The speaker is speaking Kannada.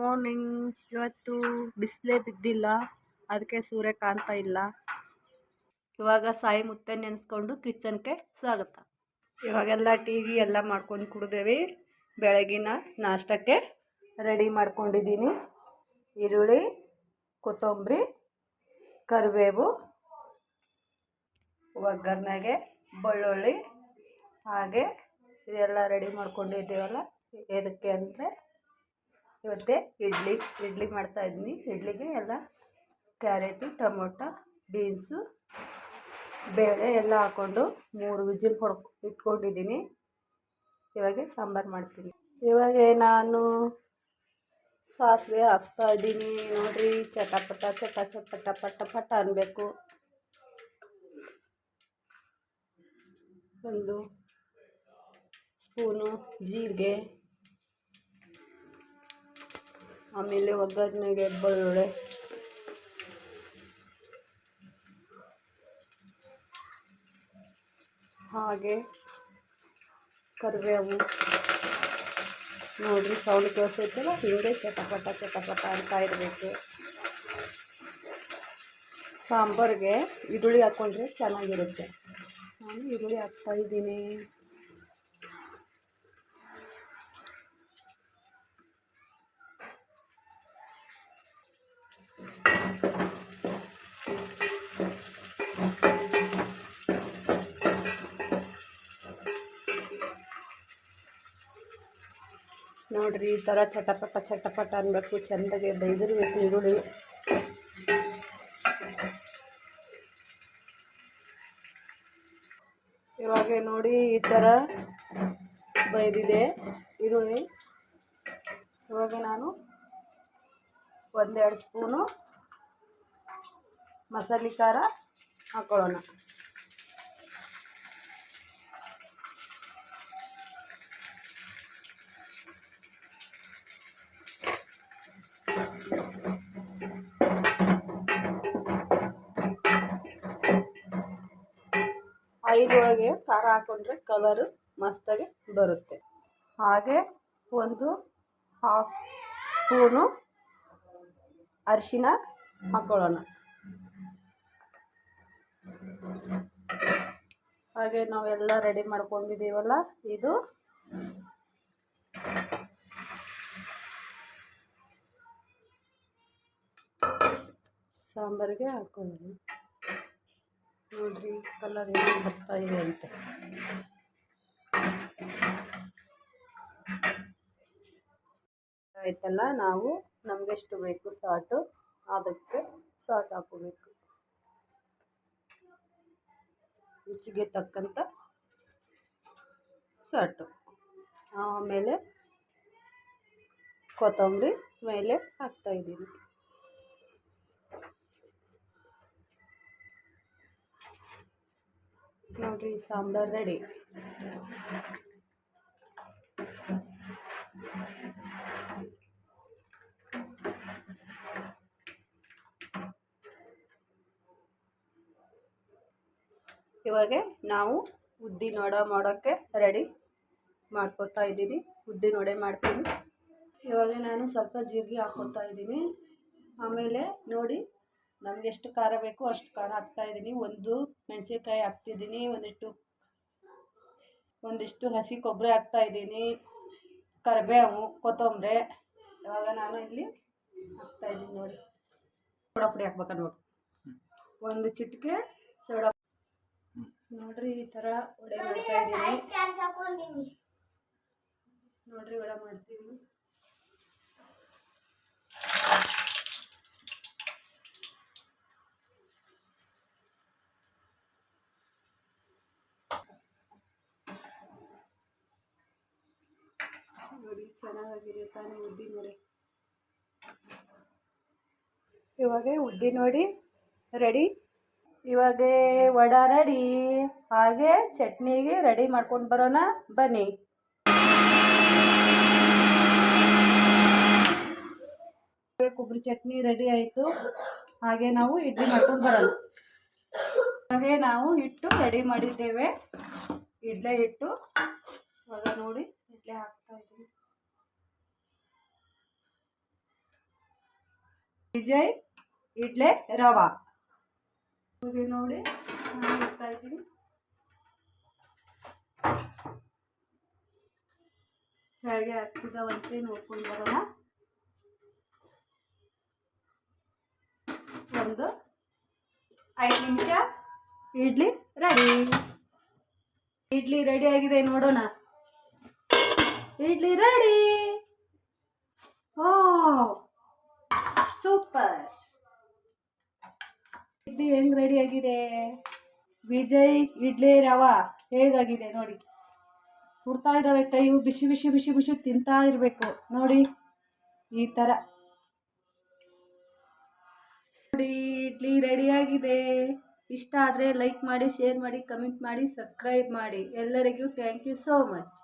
ಮಾರ್ನಿಂಗ್ ಇವತ್ತು ಬಿಸಿಲೇ ಬಿದ್ದಿಲ್ಲ, ಅದಕ್ಕೆ ಸೂರ್ಯ ಕಾಣ್ತಾ ಇಲ್ಲ. ಇವಾಗ ಸಾಯಿ ಮುತ್ತೆ ನೆನೆಸ್ಕೊಂಡು ಕಿಚನ್ಗೆ ಸ್ವಾಗತ. ಇವಾಗೆಲ್ಲ ಟೀ ವಿ ಎಲ್ಲ ಮಾಡ್ಕೊಂಡು ಕುಡಿದೇವಿ. ಬೆಳಗಿನ ನಾಷ್ಟಕ್ಕೆ ರೆಡಿ ಮಾಡ್ಕೊಂಡಿದ್ದೀನಿ. ಈರುಳ್ಳಿ, ಕೊತ್ತಂಬರಿ, ಕರಿಬೇವು, ಒಗ್ಗರಣೆಗೆ, ಬೆಳ್ಳುಳ್ಳಿ, ಹಾಗೆ ಇದೆಲ್ಲ ರೆಡಿ ಮಾಡ್ಕೊಂಡಿದ್ದೀವಲ್ಲ ಎದಕ್ಕೆ ಅಂದರೆ ಇವತ್ತೇ ಇಡ್ಲಿ ಇಡ್ಲಿ ಮಾಡ್ತಾ ಇದ್ದೀನಿ ಇಡ್ಲಿಗೆ ಎಲ್ಲ ಕ್ಯಾರೆಟು, ಟೊಮೊಟೊ, ಬೀನ್ಸು, ಬೇಳೆ ಎಲ್ಲ ಹಾಕ್ಕೊಂಡು ಮೂರು ವಿಜಿಲ್ ಹೊಡ್ ಇಟ್ಕೊಂಡಿದ್ದೀನಿ. ಇವಾಗ ಸಾಂಬಾರು ಮಾಡ್ತೀನಿ. ಇವಾಗ ನಾನು ಸಾಸಿವೆ ಹಾಕ್ತಾ ಇದ್ದೀನಿ. ನೋಡಿರಿ, ಚಟಪಟ ಚಟ ಚಪಟ ಪಟ ಪಟ ಅನ್ನಬೇಕು ಒಂದು ಸ್ಪೂನು ಜೀರಿಗೆ. ಆಮೇಲೆ ಒಗ್ಗರಣೆಗೆ ಬೆಳ್ಳುಳ್ಳಿ ಹಾಗೆ ಕರಿಬೇವು. ನೋಡಿರಿ ಸೌಂಡ್ ಕೇಳಿಸೈತಲ್ಲ ಹಿಂಗೆ ಚಟಪಟ ಚಟಪಟ ಅಂತ ಇರಬೇಕು. ಸಾಂಬಾರಿಗೆ ಈರುಳ್ಳಿ ಹಾಕ್ಕೊಂಡ್ರೆ ಚೆನ್ನಾಗಿರುತ್ತೆ. ನಾನು ಈರುಳ್ಳಿ ಹಾಕ್ತಾಯಿದ್ದೀನಿ ನೋಡಿರಿ ಈ ಥರ ಚಟಪಟ ಚಟಪಟ ಅನ್ನಬೇಕು ಚೆಂದಾಗೆ ಬೈದಿರಬೇಕು ಈರುಳ್ಳಿ. ಇವಾಗ ನೋಡಿ ಈ ಥರ ಬೈದಿದೆ ಈರುಳ್ಳಿ. ಇವಾಗ ನಾನು ಒಂದೆರಡು ಸ್ಪೂನು ಮಸಾಲೆ ಖಾರ ಹಾಕ್ಕೊಳ್ಳೋಣ ಐದೊಳಗೆ ಖಾರ ಹಾಕೊಂಡ್ರೆ ಕಲರು ಮಸ್ತಾಗಿ ಬರುತ್ತೆ. ಹಾಗೆ ಒಂದು ಹಾಫ್ ಸ್ಪೂನು ಅರಿಶಿನ ಹಾಕೊಳ್ಳೋಣ. ಹಾಗೆ ನಾವೆಲ್ಲ ರೆಡಿ ಮಾಡ್ಕೊಂಡಿದ್ದೀವಲ್ಲ, ಇದು ಸಾಂಬಾರಿಗೆ ಹಾಕ್ಕೊಳ್ಳೋಣ ನೋಡ್ರಿ ಕಲರ್ ಏನು ಬರ್ತಾ ಇದೆ ಅಂತ. ಆಯ್ತಲ್ಲ, ನಾವು ನಮಗೆಷ್ಟು ಬೇಕು ಸಾಟು, ಅದಕ್ಕೆ ಸಾಟ್ ಹಾಕೋಬೇಕು ರುಚಿಗೆ ತಕ್ಕಂಥ ಸಾಟು. ಆಮೇಲೆ ಕೊತ್ತಂಬರಿ ಮೇಲೆ ಹಾಕ್ತಾಯಿದ್ದೀನಿ ನೋಡ್ರಿ ಸಾಂಬಾರ್ ರೆಡಿ ಇವಾಗ ನಾವು ಉದ್ದಿನ ವಡೆ ಮಾಡೋಕ್ಕೆ ರೆಡಿ ಮಾಡ್ಕೋತಾ ಇದ್ದೀನಿ. ಉದ್ದಿನ ವಡೆ ಮಾಡ್ತೀನಿ. ಇವಾಗ ನಾನು ಸ್ವಲ್ಪ ಜೀರಿಗೆ ಹಾಕ್ಕೊತಾ ಇದ್ದೀನಿ. ಆಮೇಲೆ ನೋಡಿ ನಮ್ಗೆ ಎಷ್ಟು ಖಾರ ಬೇಕು ಅಷ್ಟು ಖಾರ ಹಾಕ್ತಾ ಇದ್ದೀನಿ. ಒಂದು ಮೆಣಸಿನ್ಕಾಯಿ ಹಾಕ್ತಿದ್ದೀನಿ ಒಂದಿಷ್ಟು ಒಂದಿಷ್ಟು ಹಸಿ ಕೊಬ್ಬರಿ ಹಾಕ್ತಾಯಿದ್ದೀನಿ ಕರಿಬೇವು ಕೊತ್ತಂಬರಿ ಇವಾಗ ನಾನು ಇಲ್ಲಿ ಹಾಕ್ತಾಯಿದ್ದೀನಿ ನೋಡಿ. ಸೋಡಾ ಪುಡಿ ಹಾಕ್ಬೇಕು ಒಂದು ಚಿಟಿಕೆ ಸೋಡಾ ನೋಡ್ರಿ ಈ ಥರ ವಡೆ ಮಾಡ್ತಾಯಿದ್ದೀನಿ ನೋಡ್ರಿ ವಡೆ ಮಾಡ್ತೀನಿ ನೋಡಿ ಚೆನ್ನಾಗಿದೆ ತಾನೇ ಉದ್ದಿನ ನೋಡಿ ಇವಾಗ ಉದ್ದಿನ ನೋಡಿ, ರೆಡಿ. ಇವಾಗ ವಡ ರೆಡಿ. ಹಾಗೆ ಚಟ್ನಿಗೆ ರೆಡಿ ಮಾಡ್ಕೊಂಡು ಬರೋಣ, ಬನ್ನಿ. ಕೊಬ್ಬರಿ ಚಟ್ನಿ ರೆಡಿ ಆಯಿತು. ಹಾಗೆ ನಾವು ಇಡ್ಲಿ ಮಾಡ್ಕೊಂಡು ಬರೋಣ. ಹಾಗೆ ನಾವು ಹಿಟ್ಟು ರೆಡಿ ಮಾಡಿದ್ದೇವೆ. ಇಡ್ಲೆ ಹಿಟ್ಟು. ಇವಾಗ ನೋಡಿ, ಇಡ್ಲೆ ಹಾಕ್ತಾ ಇದ್ದೀವಿ ವಿಜಯ್ ಇಡ್ಲೆ ರವಾ. ನೋಡಿ, ನಾನು ಇದ್ದೀನಿ. ಹೇಗೆ ಆಗ್ತಿದ್ದಾವಂತೆ ನೋಡ್ಕೊಂಡು ಬರೋಣ. ಒಂದು ಐದು ನಿಮಿಷ ಇಡ್ಲಿ ರೆಡಿ. ಇಡ್ಲಿ ರೆಡಿ ಆಗಿದೆ ನೋಡೋಣ. ಇಡ್ಲಿ ರೆಡಿ. ಓ ಸೂಪರ್. ಇಡ್ಲಿ ಹೆಂಗ್ ರೆಡಿ ಆಗಿದೆ? ವಿಜಯ್ ಇಡ್ಲಿ ರವ ಹೇಗಾಗಿದೆ ನೋಡಿ. ಸುಡ್ತಾ ಇದ್ದಾವೆ ಕೈ, ಬಿಸಿ ಬಿಸಿ ಬಿಸಿ ಬಿಸಿ ತಿಂತಾ ಇರಬೇಕು. ನೋಡಿ, ಈ ಥರ ನೋಡಿ, ಇಡ್ಲಿ ರೆಡಿಯಾಗಿದೆ ಇಷ್ಟ ಆದರೆ ಲೈಕ್ ಮಾಡಿ ಶೇರ್ ಮಾಡಿ ಕಮೆಂಟ್ ಮಾಡಿ ಸಬ್ಸ್ಕ್ರೈಬ್ ಮಾಡಿ. ಎಲ್ಲರಿಗೂ ಥ್ಯಾಂಕ್ ಯು ಸೋ ಮಚ್